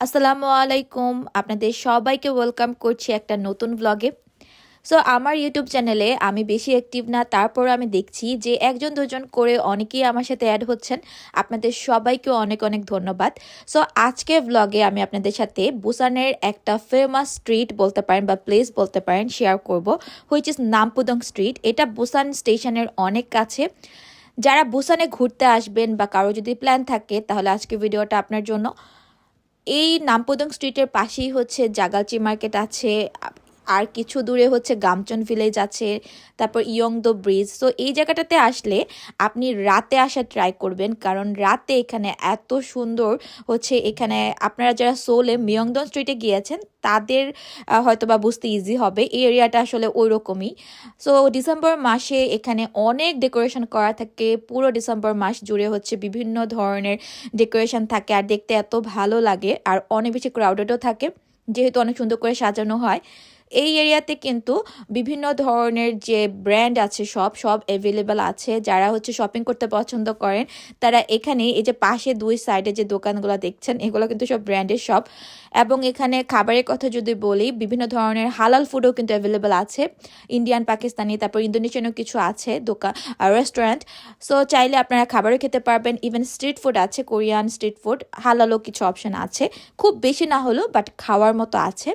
আসসালামু আলাইকুম। আপনাদের সবাইকে ওয়েলকাম করছি একটা নতুন ব্লগে সো আমার ইউটিউব চ্যানেলে আমি বেশি অ্যাক্টিভ না, তারপর আমি দেখছি যে একজন, দুজন করে অনেকেই আমার সাথে অ্যাড হচ্ছেন। আপনাদের সবাইকে অনেক অনেক ধন্যবাদ। সো আজকে ব্লগে আমি আপনাদের সাথে বুসানের একটা ফেমাস স্ট্রিট বলতে পারেন বা প্লেস বলতে পারেন শেয়ার করব হুইচ ইজ নামপুদং স্ট্রিট এটা বুসান স্টেশনের অনেক কাছে। যারা বুসানে ঘুরতে আসবেন বা কারও যদি প্ল্যান থাকে, তাহলে আজকে ভিডিওটা আপনার জন্য। এই নামপদং স্ট্রিটের পাশেই হচ্ছে জাগালচি মার্কেট আছে। আর কিছু দূরে হচ্ছে গামচন ভিলেজ আছে, তারপর ইয়ংদো ব্রিজ তো এই জায়গাটাতে আসলে আপনি রাতে আসা ট্রাই করবেন, কারণ রাতে এখানে এত সুন্দর হচ্ছে এখানে আপনারা যারা সোলে মিয়ংদন স্ট্রিটে গিয়েছেন, তাদের হয়তো বা বুঝতে ইজি হবে। এই এরিয়াটা আসলে ওই রকমই সো ডিসেম্বর মাসে এখানে অনেক ডেকোরেশন করা থাকে। পুরো ডিসেম্বর মাস জুড়ে হচ্ছে বিভিন্ন ধরনের ডেকোরেশন থাকে আর দেখতে এত ভালো লাগে। আর অনেক বেশি ক্রাউডেডও থাকে, যেহেতু অনেক সুন্দর করে সাজানো হয়। এই এরিয়াতে কিন্তু বিভিন্ন ধরনের যে ব্র্যান্ড আছে সব সব অ্যাভেলেবেল আছে। যারা হচ্ছে শপিং করতে পছন্দ করেন, তারা এখানে এই যে পাশে দুই সাইডে যে দোকানগুলো দেখছেন, এগুলো কিন্তু সব ব্র্যান্ডের শপ এবং এখানে খাবারের কথা যদি বলি, বিভিন্ন ধরনের হালাল ফুডও কিন্তু অ্যাভেলেবেল আছে। ইন্ডিয়ান পাকিস্তানি তারপর ইন্দোনেশিয়ানও কিছু আছে দোকান রেস্টুরেন্ট সো চাইলে আপনারা খাবারও খেতে পারবেন। ইভেন স্ট্রিট ফুড আছে কোরিয়ান স্ট্রিট ফুড হালালও কিছু অপশন আছে। খুব বেশি না হলেও বাট খাওয়ার মতো আছে।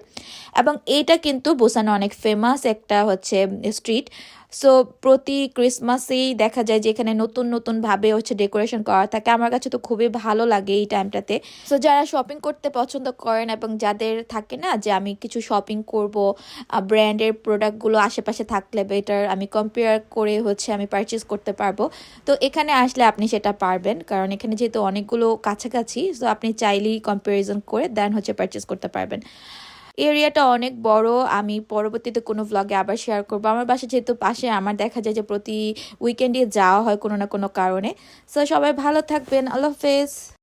এবং এইটা কিন্তু বুসানে অনেক ফেমাস একটা হচ্ছে স্ট্রিট সো প্রতি ক্রিসমাসেই দেখা যায় যে এখানে নতুন নতুন ভাবে হচ্ছে ডেকোরেশন করা থাকে। আমার কাছে তো খুবই ভালো লাগে এই টাইমটাতে সো যারা শপিং করতে পছন্দ করেন এবং যাদের থাকে না যে আমি কিছু শপিং করব ব্র্যান্ডের প্রোডাক্টগুলো আশেপাশে থাকলে বেটার আমি কম্পেয়ার করে হচ্ছে আমি পারচেস করতে পারব। তো এখানে আসলে আপনি সেটা পারবেন। কারণ এখানে যেহেতু অনেকগুলো কাছাকাছি সো আপনি চাইলেই কম্প্যারিজন করে দেন হচ্ছে পারচেস করতে পারবেন। এরিয়াটা অনেক বড়। আমি পরবর্তীতে কোনো ব্লগে আবার শেয়ার করব। আমার বাসা যেহেতু পাশে, আমার দেখা যায় যে প্রতি উইকেন্ডে যাওয়া হয় কোনো না কোনো কারণে। সো সবাই ভালো থাকবেন। আল্লাহ হাফেজ।